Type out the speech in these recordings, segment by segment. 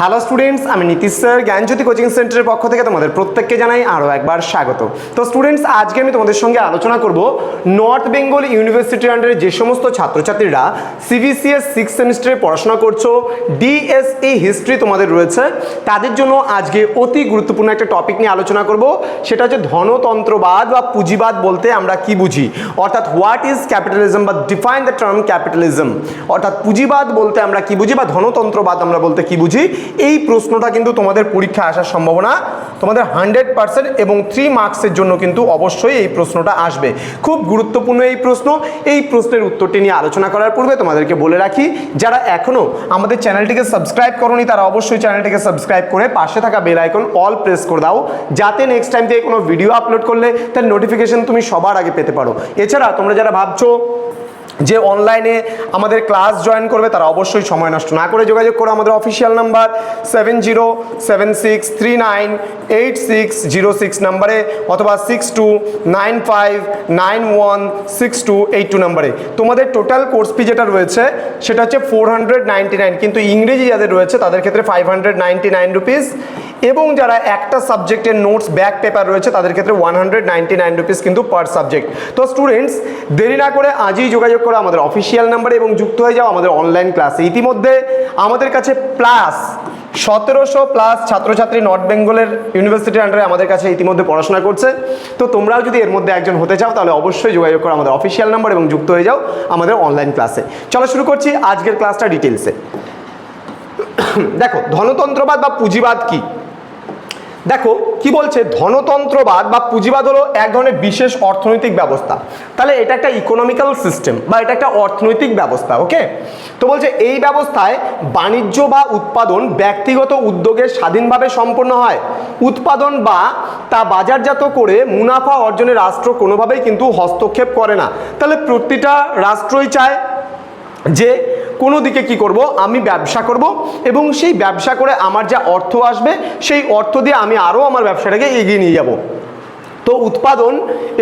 Hello students আমি Nitish sir, জ্ঞানজ্যোতি coaching সেন্টারের পক্ষ থেকে তোমাদের প্রত্যেককে জানাই আরও একবার স্বাগত। তো স্টুডেন্টস আজকে আমি তোমাদের সঙ্গে আলোচনা করব নর্থ বেঙ্গল ইউনিভার্সিটির আন্ডারে যে সমস্ত ছাত্রছাত্রীরা সিবিসিএস সিক্স সেমিস্টারে পড়াশোনা করছ ডিএসই হিস্ট্রি তোমাদের রয়েছে, তাদের জন্য আজকে অতি গুরুত্বপূর্ণ একটা টপিক নিয়ে আলোচনা করব। সেটা হচ্ছে ধনতন্ত্রবাদ বা পুঁজিবাদ বলতে আমরা কি বুঝি? অর্থাৎ হোয়াট ইজ ক্যাপিটালিজম বা ডিফাইন দ্য টার্ম ক্যাপিটালিজম অর্থাৎ পুঁজিবাদ বলতে আমরা কি বুঝি বা ধনতন্ত্রবাদ আমরা বলতে কি বুঝি? এই প্রশ্নটা কিন্তু তোমাদের পরীক্ষা আসার সম্ভাবনা তোমাদের হান্ড্রেড পার্সেন্ট এবং থ্রি মার্কসের জন্য কিন্তু অবশ্যই এই প্রশ্নটা আসবে। খুব গুরুত্বপূর্ণ এই প্রশ্ন। এই প্রশ্নের উত্তরটি নিয়ে আলোচনা করার পূর্বে তোমাদেরকে বলে রাখি, যারা এখনও আমাদের চ্যানেলটিকে সাবস্ক্রাইব করনি, তারা অবশ্যই চ্যানেলটিকে সাবস্ক্রাইব করে পাশে থাকা বেল আইকন অল প্রেস করে দাও, যাতে নেক্সট টাইম থেকে কোনো ভিডিও আপলোড করলে তার নোটিফিকেশন তুমি সবার আগে পেতে পারো। এছাড়া তোমরা যারা ভাবছ যে অনলাইনে আমাদের ক্লাস জয়েন করবে, তারা অবশ্যই সময় নষ্ট না করে যোগাযোগ করো। আমাদের official number seven zero seven six three nine eight six zero six নাম্বারে অথবা six two nine five nine one six two eight two নাম্বারে তোমাদের টোটাল কোর্স ফি যেটা রয়েছে, সেটা হচ্ছে ফোর হান্ড্রেড নাইনটি নাইন কিন্তু ইংরেজি যাদের রয়েছে, তাদের ক্ষেত্রে five hundred ninety nine rupees এবং যারা একটা সাবজেক্টের নোটস ব্যাক পেপার রয়েছে, তাদের ক্ষেত্রে one hundred ninety nine rupees কিন্তু পার সাবজেক্ট তো স্টুডেন্টস দেরি না করে আজই যোগাযোগ করো আমাদের অফিসিয়াল নাম্বারে এবং যুক্ত হয়ে যাও আমাদের অনলাইন ক্লাসে ইতিমধ্যে আমাদের কাছে প্লাস সতেরোশো প্লাস ছাত্রছাত্রী নর্থ বেঙ্গলের ইউনিভার্সিটির আন্ডারে আমাদের কাছে ইতিমধ্যে পড়াশোনা করছে। তো তোমরাও যদি এর মধ্যে একজন হতে চাও, তাহলে অবশ্যই যোগাযোগ করো আমাদের অফিসিয়াল নাম্বার এবং যুক্ত হয়ে যাও আমাদের অনলাইন ক্লাসে চলো শুরু করছি আজকের ক্লাসটা ডিটেলসে দেখো, ধনতন্ত্রবাদ বা পুঁজিবাদ কি? দেখো, কি বলছে? ধনতন্ত্রবাদ বা পুঁজিবাদ হলো এক ধরনের বিশেষ অর্থনৈতিক ব্যবস্থা। তাহলে এটা একটা ইকোনমিক্যাল সিস্টেম বা এটা একটা অর্থনৈতিক ব্যবস্থা ওকে তো বলছে, এই ব্যবস্থায় বাণিজ্য বা উৎপাদন ব্যক্তিগত উদ্যোগে স্বাধীনভাবে সম্পন্ন হয়। উৎপাদন বা তা বাজারজাত করে মুনাফা অর্জনে রাষ্ট্র কোনোভাবেই কিন্তু হস্তক্ষেপ করে না। তাহলে প্রতিটা রাষ্ট্রই চায় যে কোনো দিকে কি করব? আমি ব্যবসা করব এবং সেই ব্যবসা করে আমার যা অর্থ আসবে, সেই অর্থ দিয়ে আমি আরও আমার ব্যবসাটাকে এগিয়ে নিয়ে যাব। তো উৎপাদন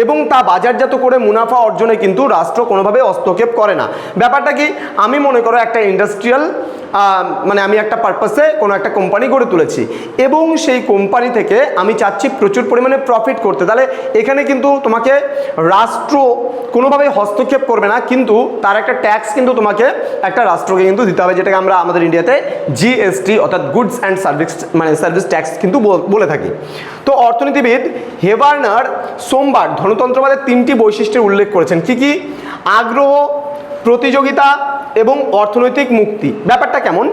এবং তা বাজারজাত করে মুনাফা অর্জনে কিন্তু রাষ্ট্র কোনোভাবে হস্তক্ষেপ করে না। ব্যাপারটা কি? আমি মনে করো একটা ইন্ডাস্ট্রিয়াল মানে আমি একটা পারপাসে কোনো একটা কোম্পানি গড়ে তুলেছি। এবং সেই কোম্পানি থেকে আমি চাচ্ছি প্রচুর পরিমাণে প্রফিট করতে। তাহলে এখানে কিন্তু তোমাকে রাষ্ট্র কোনোভাবে হস্তক্ষেপ করবে না, কিন্তু তার একটা ট্যাক্স কিন্তু তোমাকে একটা রাষ্ট্রকে কিন্তু দিতে হবে, যেটাকে আমরা আমাদের ইন্ডিয়াতে জিএসটি অর্থাৎ গুডস অ্যান্ড সার্ভিস মানে সার্ভিস ট্যাক্স কিন্তু বলে থাকি। তো অর্থনীতিবিদ হেবার্নার সোমবার ধনতন্ত্রবাদের তিনটি বৈশিষ্ট্যের উল্লেখ করেছেন। কি কি? আগ্রহ, প্রতিযোগিতা এবং অর্থনৈতিক মুক্তি। ব্যাপারটা কেমন?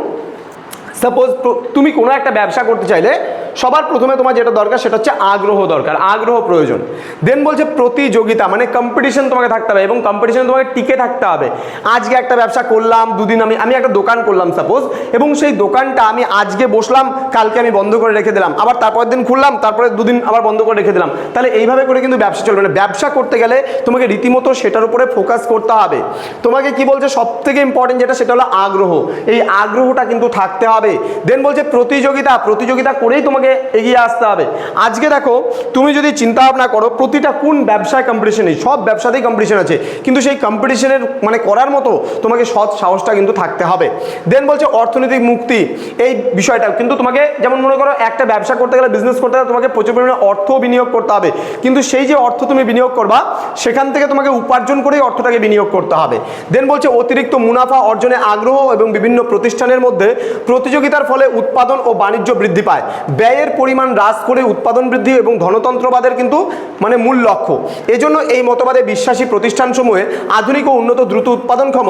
সাপোজ তুমি কোনো একটা ব্যবসা করতে চাইলে সবার প্রথমে তোমার যেটা দরকার সেটা হচ্ছে আগ্রহ দরকার, আগ্রহ প্রয়োজন। দেন বলছে প্রতিযোগিতা মানে কম্পিটিশন তোমাকে থাকতে হবে এবং কম্পিটিশন তোমাকে টিকে থাকতে হবে। আজকে একটা ব্যবসা করলাম, দুদিন আমি আমি একটা দোকান করলাম সাপোজ এবং সেই দোকানটা আমি আজকে বসলাম, কালকে আমি বন্ধ করে রেখে দিলাম, আবার তারপরের দিন খুললাম, তারপরে দুদিন আবার বন্ধ করে রেখে দিলাম। তাহলে এইভাবে করে কিন্তু ব্যবসা চলবে না। ব্যবসা করতে গেলে তোমাকে রীতিমতো সেটার উপরে ফোকাস করতে হবে। তোমাকে কি বলছে সব থেকে ইম্পর্টেন্ট যেটা সেটা হলো আগ্রহ। এই আগ্রহটা কিন্তু থাকতে হবে। দেন বলছে প্রতিযোগিতা প্রতিযোগিতা করেই তোমাকে এগিয়ে আসতে হবে। আজকে দেখো, তুমি যদি চিন্তা ভাবনা করো, প্রতিটা কোন ব্যবসায় কম্পিটিশন নেই? সব ব্যবসাতেই কম্পিটিশন আছে। কিন্তু সেই কম্পিটিশনের মানে করার মতো তোমাকে সৎ সাহসটা কিন্তু থাকতে হবে। দেন বলছে অর্থনৈতিক মুক্তি। এই বিষয়টা কিন্তু তোমাকে যেমন মনে করো, একটা ব্যবসা করতে গেলে বিজনেস করতে গেলে তোমাকে প্রচুর পরিমাণে অর্থ বিনিয়োগ করতে হবে। কিন্তু সেই যে অর্থ তুমি বিনিয়োগ করবা, সেখান থেকে তোমাকে উপার্জন করেই অর্থটাকে বিনিয়োগ করতে হবে। দেন বলছে অতিরিক্ত মুনাফা অর্জনে আগ্রহ এবং বিভিন্ন প্রতিষ্ঠানের মধ্যে প্রতিযোগিতার ফলে উৎপাদন ও বাণিজ্য বৃদ্ধি পায়। ব্যয়ের পরিমাণ হ্রাস করে উৎপাদন বৃদ্ধি এবং ধনতন্ত্রবাদের কিন্তু মানে মূল লক্ষ্য। এজন্য এই মতবাদে বিশ্বাসী প্রতিষ্ঠানসমূহে আধুনিক ও উন্নত দ্রুত উৎপাদনক্ষম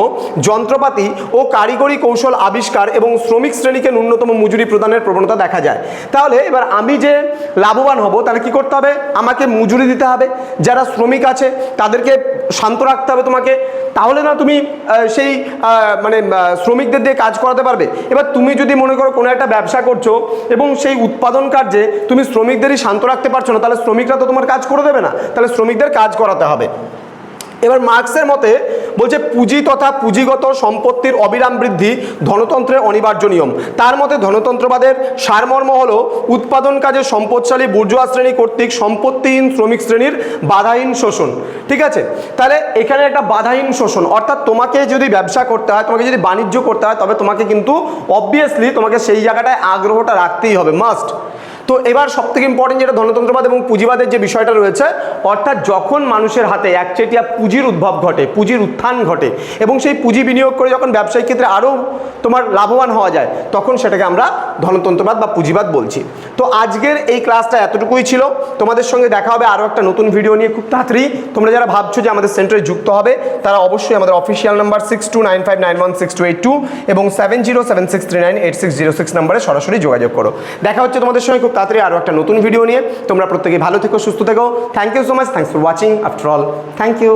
যন্ত্রপাতি ও কারিগরি কৌশল আবিষ্কার এবং শ্রমিক শ্রেণীকে ন্যূনতম মজুরি প্রদানের প্রবণতা দেখা যায়। তাহলে এবার আমি যে লাভবান হব, তাহলে কি করতে হবে? আমাকে মজুরি দিতে হবে। যারা শ্রমিক আছে, তাদেরকে শান্ত রাখতে হবে তোমাকে। তাহলে না তুমি সেই মানে শ্রমিকদের দিয়ে কাজ করাতে পারবে। এবার তুমি যদি মনে করো কোনো একটা ব্যবসা করছ এবং সেই উৎপাদন কার্যে তুমি শ্রমিকদেরই শান্ত রাখতে পারছ না, তাহলে শ্রমিকরা তো তোমার কাজ করে দেবে না। তাহলে শ্রমিকদের কাজ করাতে হবে। এবার মার্কসের মতে বলছে পুঁজি তথা পুঁজিগত সম্পত্তির অবিরাম বৃদ্ধি ধনতন্ত্রের অনিবার্য নিয়ম। তার মতে ধনতন্ত্রবাদের সারমর্ম হলো উৎপাদন কাজে সম্পদশালী বুর্জোয়া শ্রেণি কর্তৃক সম্পত্তিহীন শ্রমিক শ্রেণির বাধাহীন শোষণ। ঠিক আছে? তাহলে এখানে একটা বাধাহীন শোষণ। অর্থাৎ তোমাকে যদি ব্যবসা করতে হয়, তোমাকে যদি বাণিজ্য করতে হয়, তবে তোমাকে কিন্তু অবভিয়াসলি তোমাকে সেই জায়গাটায় আগ্রহটা রাখতেই হবে। মাস্ট তো এবার সব থেকে ইম্পর্টেন্ট যেটা ধনতন্ত্রবাদ এবং পুঁজিবাদের যে বিষয়টা রয়েছে, অর্থাৎ যখন মানুষের হাতে একচেটিয়া পুঁজির উদ্ভব ঘটে, পুঁজির উত্থান ঘটে এবং সেই পুঁজি বিনিয়োগ করে যখন ব্যবসায়িক ক্ষেত্রে আরও তোমার লাভবান হওয়া যায়, তখন সেটাকে আমরা ধনতন্ত্রবাদ বা পুঁজিবাদ বলছি। তো আজকের এই ক্লাসটা এতটুকুই ছিল। তোমাদের সঙ্গে দেখা হবে আরও একটা নতুন ভিডিও নিয়ে খুব তাড়াতাড়ি। তোমরা যারা ভাবছ যে আমাদের সেন্টারে যুক্ত হবে, তারা অবশ্যই আমাদের official number six two nine five nine one six two eight two এবং seven zero seven six three nine eight six zero six নাম্বারে সরাসরি যোগাযোগ করো। দেখা হচ্ছে তোমাদের সঙ্গে খুব তাড়াতাড়ি আরও একটা নতুন ভিডিও নিয়ে। তোমরা প্রত্যেকে ভালো থেকো, সুস্থ থেকো। Thank you so much thanks for watching after all thank you